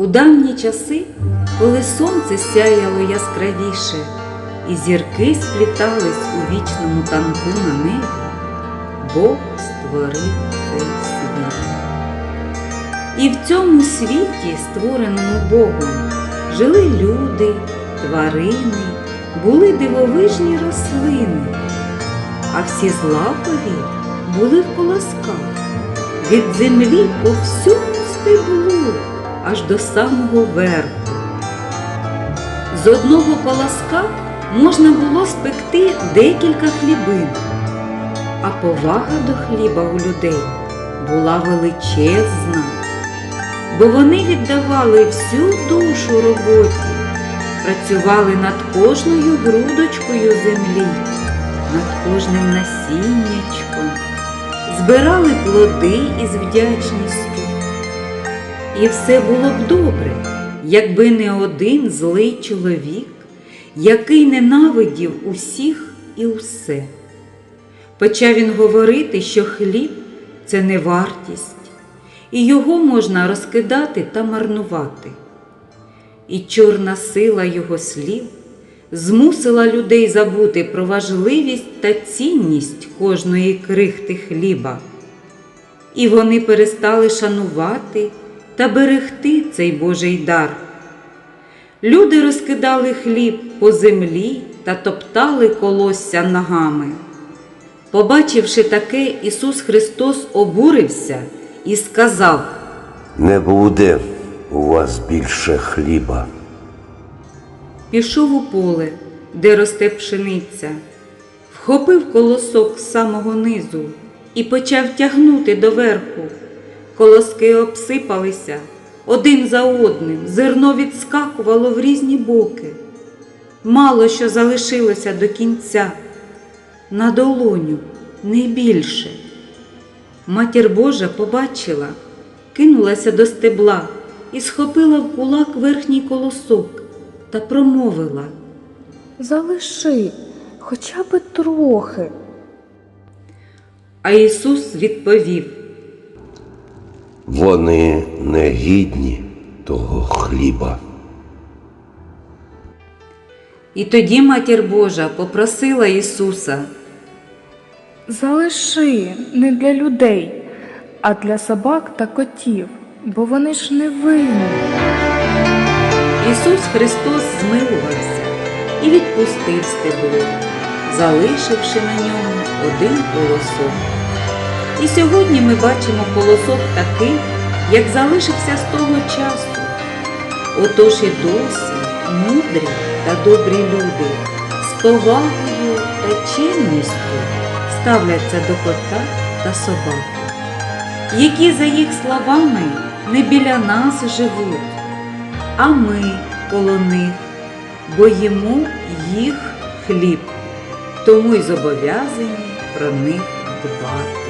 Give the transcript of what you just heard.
У давні часи, коли сонце сяяло яскравіше, і зірки сплітались у вічному танку на небі, Бог створив цей світ. І в цьому світі, створеному Богом, жили люди, тварини, були дивовижні рослини, а всі злакові були в колосках від землі по всьому стеблу аж до самого верху. З одного колоска можна було спекти декілька хлібин, а повага до хліба у людей була величезна, бо вони віддавали всю душу роботі, працювали над кожною грудочкою землі, над кожним насіннячком, збирали плоди із вдячністю. І все було б добре, якби не один злий чоловік, який ненавидів усіх і усе. Почав він говорити, що хліб це не вартість, і його можна розкидати та марнувати. І чорна сила його слів змусила людей забути про важливість та цінність кожної крихти хліба. І вони перестали шанувати та берегти цей Божий дар. Люди розкидали хліб по землі та топтали колосся ногами. Побачивши таке, Ісус Христос обурився і сказав: Не буде у вас більше хліба. пішов у поле, де росте пшениця, вхопив колосок з самого низу і почав тягнути доверху. Колоски обсипалися один за одним, зерно відскакувало в різні боки. Мало що залишилося до кінця, на долоню не більше. Матір Божа побачила, кинулася до стебла і схопила в кулак верхній колосок та промовила. Залиши хоча б трохи. А Ісус відповів. Вони не гідні того хліба. І тоді Матір Божа попросила Ісуса, Залиши не для людей, а для собак та котів, бо вони ж не винні. Ісус Христос змилувався і відпустив стебло, залишивши на ньому один колосок. І сьогодні ми бачимо колосок такий, як залишився з того часу. Отож і досі мудрі та добрі люди з повагою та чимністю ставляться до кота та собаки, які за їх словами не біля нас живуть, а ми коло них, бо їмо їх хліб, тому й зобов'язані про них дбати.